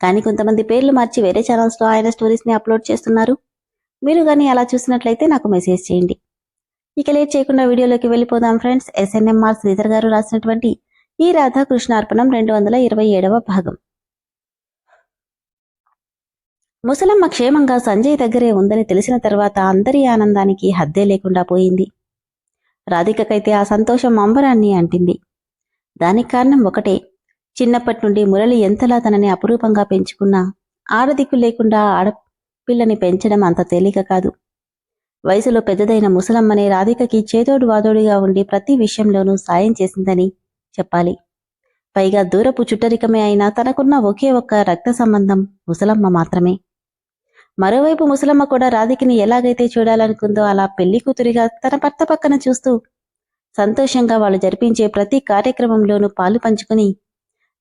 కానీ కొంతమంది పేర్లు మార్చి వేరే ఛానల్స్లో ఆయన స్టోరీస్ని అప్లోడ్ చేస్తున్నారు. మీరు కానీ అలా చూసినట్లయితే నాకు మెసేజ్ చేయండి. ఇక లేట్ చేయకుండా వీడియోలోకి వెళ్ళిపోదాం ఫ్రెండ్స్ ఎస్ఎన్ఎంఆర్ శ్రీధర్ గారు రాసినటువంటి ఈ రాధాకృష్ణ అర్పణం రెండు వందల ఇరవై ఏడవ భాగం. ముసలమ్మ క్షేమంగా సంజయ్ దగ్గరే ఉందని తెలిసిన తర్వాత అందరి ఆనందానికి హద్దే లేకుండా పోయింది. రాధికకైతే ఆ సంతోషం అంబరాన్ని అంటింది. దానికి కారణం ఒకటే. చిన్నప్పటి నుండి మురళి ఎంతలా తనని అపురూపంగా పెంచుకున్నా ఆడదిక్కు లేకుండా ఆడపిల్లని పెంచడం అంత తేలిక కాదు. వయసులో పెద్దదైన ముసలమ్మనే రాధికకి చేదోడు వాదోడిగా ఉండి ప్రతి విషయంలోనూ సాయం చేసిందని చెప్పాలి. పైగా దూరపు చుట్టరికమే అయినా తనకున్న ఒకే ఒక్క రక్త సంబంధం ముసలమ్మ మాత్రమే. మరోవైపు ముసలమ్మ కూడా రాధికని ఎలాగైతే చూడాలనుకుందో అలా పెళ్ళి కూతురిగా తన భర్త పక్కన చూస్తూ సంతోషంగా వాళ్ళు జరిపించే ప్రతి కార్యక్రమంలోనూ పాలు పంచుకుని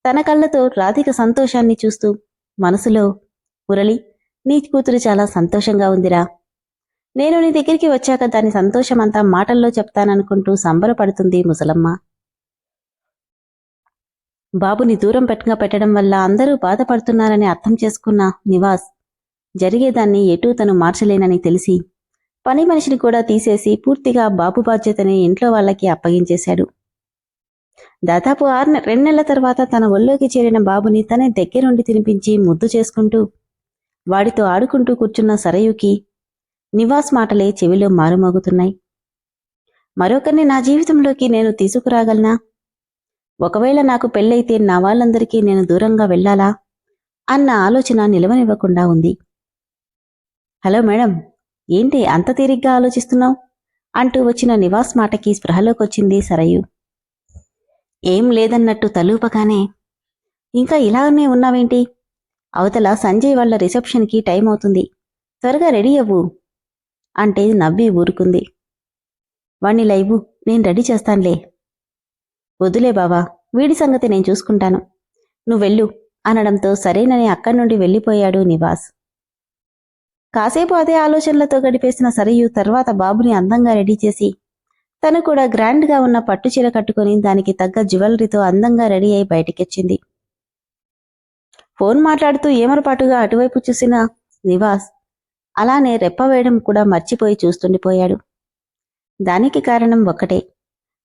తన కళ్ళతో రాధిక సంతోషాన్ని చూస్తూ మనసులో మురళి నీ కూతురు చాలా సంతోషంగా ఉందిరా. నేను నీ దగ్గరికి వచ్చాక దాని సంతోషమంతా మాటల్లో చెప్తాననుకుంటూ సంబరపడుతుంది ముసలమ్మ. బాబుని దూరం పెట్టగా పెట్టడం వల్ల అందరూ బాధపడుతున్నారని అర్థం చేసుకున్న నివాస్ జరిగేదాన్ని ఎటూ తను మార్చలేనని తెలిసి పని మనిషిని కూడా తీసేసి పూర్తిగా బాబు బాధ్యతని ఇంట్లో వాళ్ళకి అప్పగించేశాడు. దాదాపు ఆరు రెండు నెలల తర్వాత తన ఒళ్ళోకి చేరిన బాబుని తనే దగ్గరుండి తినిపించి ముద్దు చేసుకుంటూ వాడితో ఆడుకుంటూ కూర్చున్న సరయుకి నివాస్ మాటలే చెవిలో మారుమోగుతున్నాయి. మరొకరిని నా జీవితంలోకి నేను తీసుకురాగలనా? ఒకవేళ నాకు పెళ్ళైతే నా వాళ్ళందరికీ నేను దూరంగా వెళ్ళాలా? అన్న ఆలోచన నిలవనివ్వకుండా ఉంది. హలో మేడం ఏంటి అంత తీరిగ్గా ఆలోచిస్తున్నావు? అంటూ వచ్చిన నివాస్ మాటకి స్పృహలోకొచ్చింది సరయు. ఏం లేదన్నట్టు తలూపగానే ఇంకా ఇలానే ఉన్నావేంటి? అవతల సంజయ్ వాళ్ళ రిసెప్షన్కి టైం అవుతుంది. త్వరగా రెడీ అవ్వు అంటే నవ్వి ఊరుకుంది. వాణ్ణి లైవు నేను రెడీ చేస్తానులే. వదిలే బావా వీడి సంగతి నేను చూసుకుంటాను. నువ్వెళ్ళు అనడంతో సరేనని అక్కడి నుండి వెళ్ళిపోయాడు నివాస్. కాసేపు అదే ఆలోచనలతో గడిపేసిన సరయు తర్వాత బాబుని అందంగా రెడీ చేసి తను కూడా గ్రాండ్గా ఉన్న పట్టు చీర కట్టుకుని దానికి తగ్గ జ్యువెలరీతో అందంగా రెడీ అయి బయటికెచ్చింది. ఫోన్ మాట్లాడుతూ ఏమరపాటుగా అటువైపు చూసిన నివాస్ అలానే రెప్పవేయడం కూడా మర్చిపోయి చూస్తుండిపోయాడు. దానికి కారణం ఒక్కటే.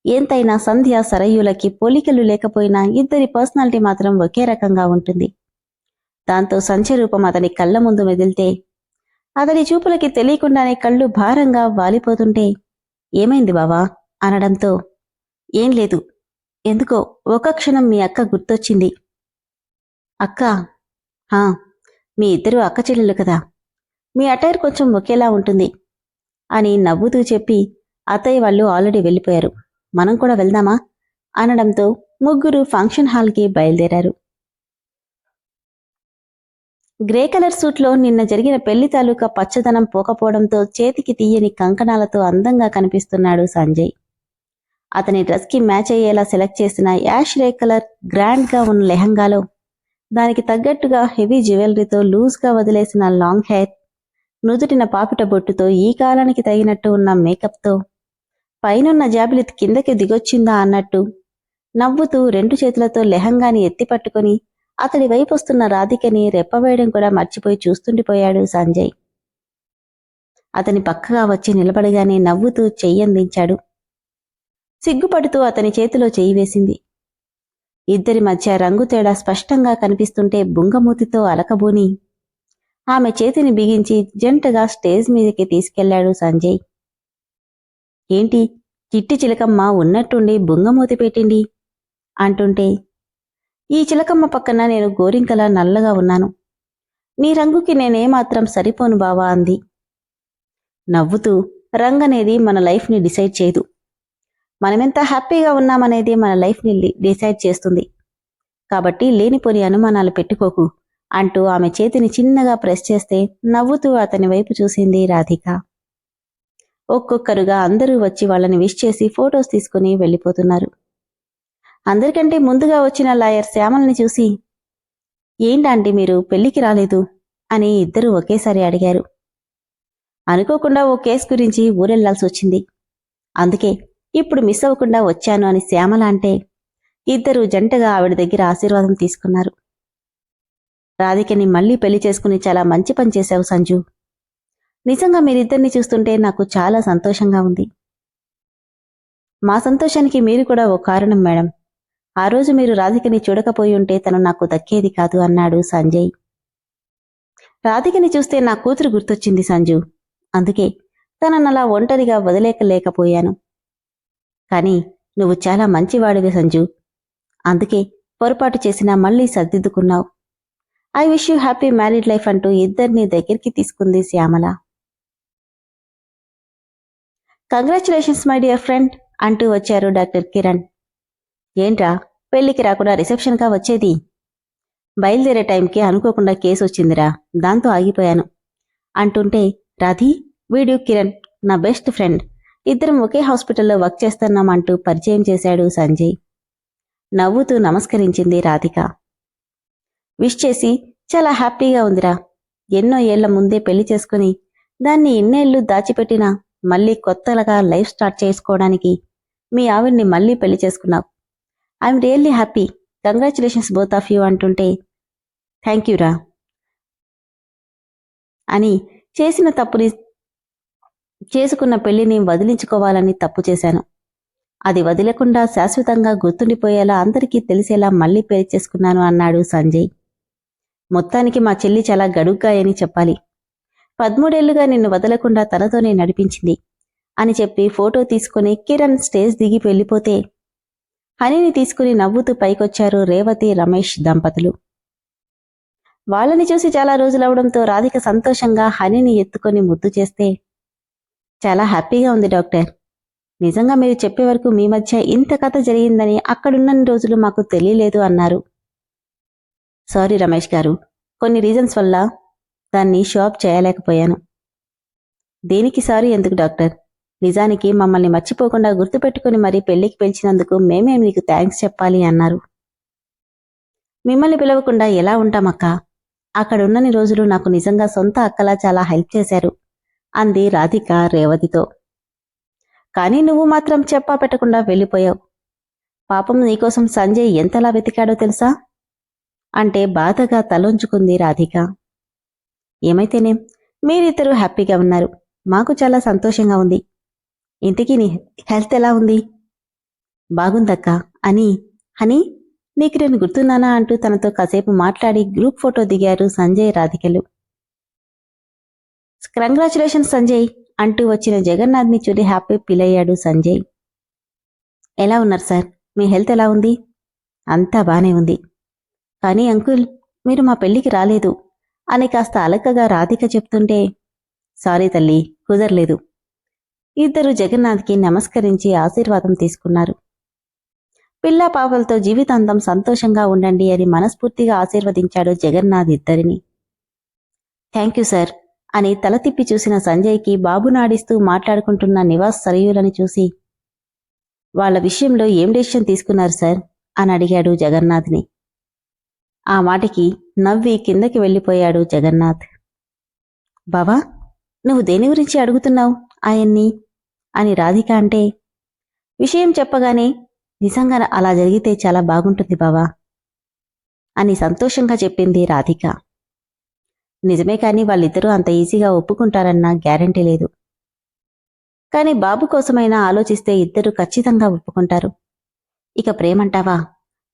ఎంతైనా సంధ్య సరయులకి పోలికలు లేకపోయినా ఇద్దరి పర్సనాలిటీ మాత్రం ఒకే రకంగా ఉంటుంది. దాంతో సంచ రూపం అతని కళ్ళ ముందు మెదిలితే అతని చూపులకి తెలియకుండానే కళ్ళు భారంగా వాలిపోతుంటే ఏమైంది బావా? అనడంతో ఏం లేదు. ఎందుకో ఒక క్షణం మీ అక్క గుర్తొచ్చింది. అక్క? హా మీ ఇద్దరు అక్క చెల్లెలు కదా. మీ అటైర్ కొంచెం ఒకేలా ఉంటుంది అని నవ్వుతూ చెప్పి అత్తయ్య వాళ్ళు ఆల్రెడీ వెళ్ళిపోయారు. మనం కూడా వెళ్దామా? అనడంతో ముగ్గురు ఫంక్షన్ హాల్కి బయలుదేరారు. గ్రే కలర్ సూట్లో నిన్న జరిగిన పెళ్ళి తాలూకా పచ్చదనం పోకపోవడంతో చేతికి తీయని కంకణాలతో అందంగా కనిపిస్తున్నాడు సంజయ్. అతని డ్రెస్కి మ్యాచ్ అయ్యేలా సెలెక్ట్ చేసిన యాష్ రే కలర్ గ్రాండ్గా ఉన్న లెహంగాలో దానికి తగ్గట్టుగా హెవీ జ్యువెలరీతో లూజ్గా వదిలేసిన లాంగ్ హెయిర్ నుదుటిన పాపిట బొట్టుతో ఈ కాలానికి తగినట్టు ఉన్న మేకప్తో పైనున్న జాబిలి కిందకి దిగొచ్చిందా అన్నట్టు నవ్వుతూ రెండు చేతులతో లెహంగాని ఎత్తి పట్టుకొని అతడి వైపు వస్తున్న రాధికని రెప్పవేయడం కూడా మర్చిపోయి చూస్తుండిపోయాడు సంజయ్. అతని పక్కగా వచ్చి నిలబడగానే నవ్వుతూ చెయ్యందించాడు సిగ్గుపడుతూ అతని చేతిలో చెయ్యి వేసింది. ఇద్దరి మధ్య రంగు తేడా స్పష్టంగా కనిపిస్తుంటే బుంగమూతితో అలకబూని ఆమె చేతిని బిగించి జంటగా స్టేజ్ మీదకి తీసుకెళ్ళాడు సంజయ్. ఏంటి చిట్టి చిలకమ్మ ఉన్నట్టుండి బుంగమూతి పెట్టింది? అంటుంటే ఈ చిలకమ్మ పక్కన నేను గోరింకలా నల్లగా ఉన్నాను. నీ రంగుకి నేనేమాత్రం సరిపోను బావా అంది. నవ్వుతూ రంగనేది మన లైఫ్ని డిసైడ్ చేయదు మనమెంత హ్యాపీగా ఉన్నామనేది మన లైఫ్ని డిసైడ్ చేస్తుంది. కాబట్టి లేనిపోని అనుమానాలు పెట్టుకోకు అంటూ ఆమె చేతిని చిన్నగా ప్రెస్ చేస్తే నవ్వుతూ అతని వైపు చూసింది రాధిక. ఒక్కొక్కరుగా అందరూ వచ్చి వాళ్ళని విష్ చేసి ఫొటోస్ తీసుకుని వెళ్ళిపోతున్నారు. అందరికంటే ముందుగా వచ్చిన లాయర్ శ్యామల్ని చూసి ఏంటంటే మీరు పెళ్ళికి రాలేదు? అని ఇద్దరూ ఒకేసారి అడిగారు. అనుకోకుండా ఓ కేసు గురించి ఊరెళ్ళాల్సి వచ్చింది. అందుకే ఇప్పుడు మిస్ అవ్వకుండా వచ్చాను అని శ్యామల అంటే ఇద్దరు జంటగా ఆవిడ దగ్గర ఆశీర్వాదం తీసుకున్నారు. రాధికని మళ్ళీ పెళ్ళి చేసుకుని చాలా మంచి పని చేశావు సంజు. నిజంగా మీరిద్దరిని చూస్తుంటే నాకు చాలా సంతోషంగా ఉంది. మా సంతోషానికి మీరు కూడా ఓ కారణం మేడం. ఆ రోజు మీరు రాధికని చూడకపోయి ఉంటే తను నాకు దక్కేది కాదు అన్నాడు సంజయ్. రాధికని చూస్తే నా కూతురు గుర్తొచ్చింది సంజు. అందుకే తననలా ఒంటరిగా వదిలేకలేకపోయాను. కానీ నువ్వు చాలా మంచివాడివి సంజు. అందుకే పొరపాటు చేసినా మళ్ళీ సర్దిద్దుకున్నావు. I wish you happy married life అంటూ ఇద్దరిని దగ్గరికి తీసుకుంది Shyamala. Congratulations my dear friend అంటూ వచ్చారు డాక్టర్ కిరణ్. ఏంట్రా? పెళ్ళికి రాకుండా రిసెప్షన్గా వచ్చేది? బయలుదేరే టైంకి అనుకోకుండా కేసు వచ్చిందిరా దాంతో ఆగిపోయాను. అంటుంటే రాధి వీడు కిరణ్ నా బెస్ట్ ఫ్రెండ్. ఇద్దరం ఒకే హాస్పిటల్లో వర్క్ చేస్తున్నామంటూ పరిచయం చేశాడు సంజయ్. నవ్వుతూ నమస్కరించింది రాధిక. విష్ చేసి చాలా హ్యాపీగా ఉందిరా. ఎన్నో ఏళ్ళ ముందే పెళ్ళి చేసుకుని దాన్ని ఇన్నేళ్ళు దాచిపెట్టినా మళ్ళీ కొత్తగా లైఫ్ స్టార్ట్ చేసుకోవడానికి మీ ఆవిడ్ని మళ్ళీ పెళ్ళి చేసుకున్నావు. I'm really happy congratulations both of you అంటుంటే థ్యాంక్ యూ రా అని చేసిన తప్పుని చేసుకున్న పెళ్ళిని వదిలించుకోవాలని తప్పు చేశాను. అది వదిలకుండా శాశ్వతంగా గుర్తుండిపోయేలా అందరికీ తెలిసేలా మళ్ళీ పేరు చేసుకున్నాను అన్నాడు సంజయ్. మొత్తానికి మా చెల్లి చాలా గడుగ్గాయని చెప్పాలి. పదమూడేళ్ళుగా నిన్ను వదలకుండా తనతోనే నడిపించింది అని చెప్పి ఫోటో తీసుకుని కిరణ్ స్టేజ్ దిగి వెళ్ళిపోతే హనీని తీసుకుని నవ్వుతూ పైకొచ్చారు రేవతి రమేష్ దంపతులు. వాళ్ళని చూసి చాలా రోజులవడంతో రాధిక సంతోషంగా హనీని ఎత్తుకొని ముద్దు చేస్తే చాలా హ్యాపీగా ఉంది డాక్టర్. నిజంగా మీరు చెప్పే వరకు మీ మధ్య ఇంత కథ జరిగిందని అక్కడున్న రోజులు మాకు తెలియలేదు అన్నారు. సారీ రమేష్ గారు. కొన్ని రీజన్స్ వల్ల దాన్ని షాప్ చేయలేకపోయాను. దేనికి సారీ ఎందుకు డాక్టర్? నిజానికి మమ్మల్ని మర్చిపోకుండా గుర్తుపెట్టుకుని మరీ పెళ్ళికి పిలిచినందుకు మేమే మీకు థ్యాంక్స్ చెప్పాలి అన్నారు. మిమ్మల్ని పిలవకుండా ఎలా ఉంటామక్కా అక్కడున్నని రోజులు నాకు నిజంగా సొంత అక్కలా చాలా హెల్ప్ చేశారు అంది రాధిక రేవతితో. కానీ నువ్వు మాత్రం చెప్పా పెట్టకుండా వెళ్ళిపోయావు. పాపం నీకోసం సంజయ్ ఎంతలా వెతికాడో తెలుసా? అంటే బాధగా తలొంచుకుంది రాధిక. ఏమైతేనేం మీరిద్దరూ హ్యాపీగా ఉన్నారు. మాకు చాలా సంతోషంగా ఉంది. ఇంతకీ నీ హెల్త్ ఎలా ఉంది? బాగుందక్క? అని హనీ నీకు నేను గుర్తున్నానా అంటూ తనతో కాసేపు మాట్లాడి గ్రూప్ ఫోటో దిగారు సంజయ్ రాధికలు. కంగ్రాచులేషన్ సంజయ్ అంటూ వచ్చిన జగన్నాథ్ని చూడి హ్యాపీ ఫీల్ అయ్యాడు సంజయ్. ఎలా ఉన్నారు సార్? మీ హెల్త్ ఎలా ఉంది? అంతా బానే ఉంది. కానీ అంకుల్ మీరు మా పెళ్ళికి రాలేదు అని కాస్త అలకగా రాధిక చెప్తుంటే సారీ తల్లి కుదరలేదు. ఇద్దరు జగన్నాథ్కి నమస్కరించి ఆశీర్వాదం తీసుకున్నారు. పిల్లా పాపలతో జీవితాంతం సంతోషంగా ఉండండి అని మనస్ఫూర్తిగా ఆశీర్వదించాడు జగన్నాథ్ ఇద్దరిని. థ్యాంక్ యూ సార్ అని తల తిప్పి చూసిన సంజయ్కి బాబు నాడిస్తూ మాట్లాడుకుంటున్న నివాస్ సరయులని చూసి వాళ్ళ విషయంలో ఏం డెసిషన్ తీసుకున్నారు సార్? అని అడిగాడు జగన్నాథ్ని. ఆ మాటకి నవ్వి కిందకి వెళ్ళిపోయాడు జగన్నాథ్. బావా నువ్వు దేని గురించి అడుగుతున్నావు? ఆయన్ని అని రాధిక అంటే విషయం చెప్పగానే నిజంగా అలా జరిగితే చాలా బాగుంటుంది బావా అని సంతోషంగా చెప్పింది రాధిక. నిజమే కానీ వాళ్ళిద్దరూ అంత ఈజీగా ఒప్పుకుంటారన్న గ్యారంటీ లేదు. కానీ బాబు కోసమైనా ఆలోచిస్తే ఇద్దరు ఖచ్చితంగా ఒప్పుకుంటారు. ఇక ప్రేమంటావా?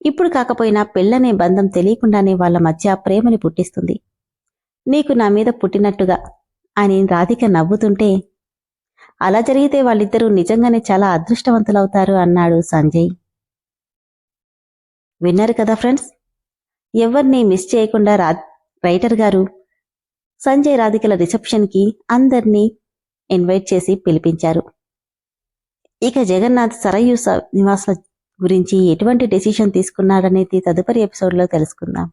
ఇప్పుడు కాకపోయినా పెళ్ళనే బంధం తెలియకుండానే వాళ్ళ మధ్య ప్రేమని పుట్టిస్తుంది. నీకు నా మీద పుట్టినట్టుగా అని రాధిక నవ్వుతుంటే అలా జరిగితే వాళ్ళిద్దరూ నిజంగానే చాలా అదృష్టవంతులవుతారు అన్నాడు సంజయ్. విన్నారు కదా ఫ్రెండ్స్? ఎవరిని మిస్ చేయకుండా రా రైటర్ గారు సంజయ్ రాధికల రిసెప్షన్కి అందరినీ ఇన్వైట్ చేసి పిలిపించారు. ఇక జగన్నాథ్ సరయు స- నివాస గురించి ఎటువంటి డెసిషన్ తీసుకున్నాడనేది తదుపరి ఎపిసోడ్లో తెలుసుకుందాం.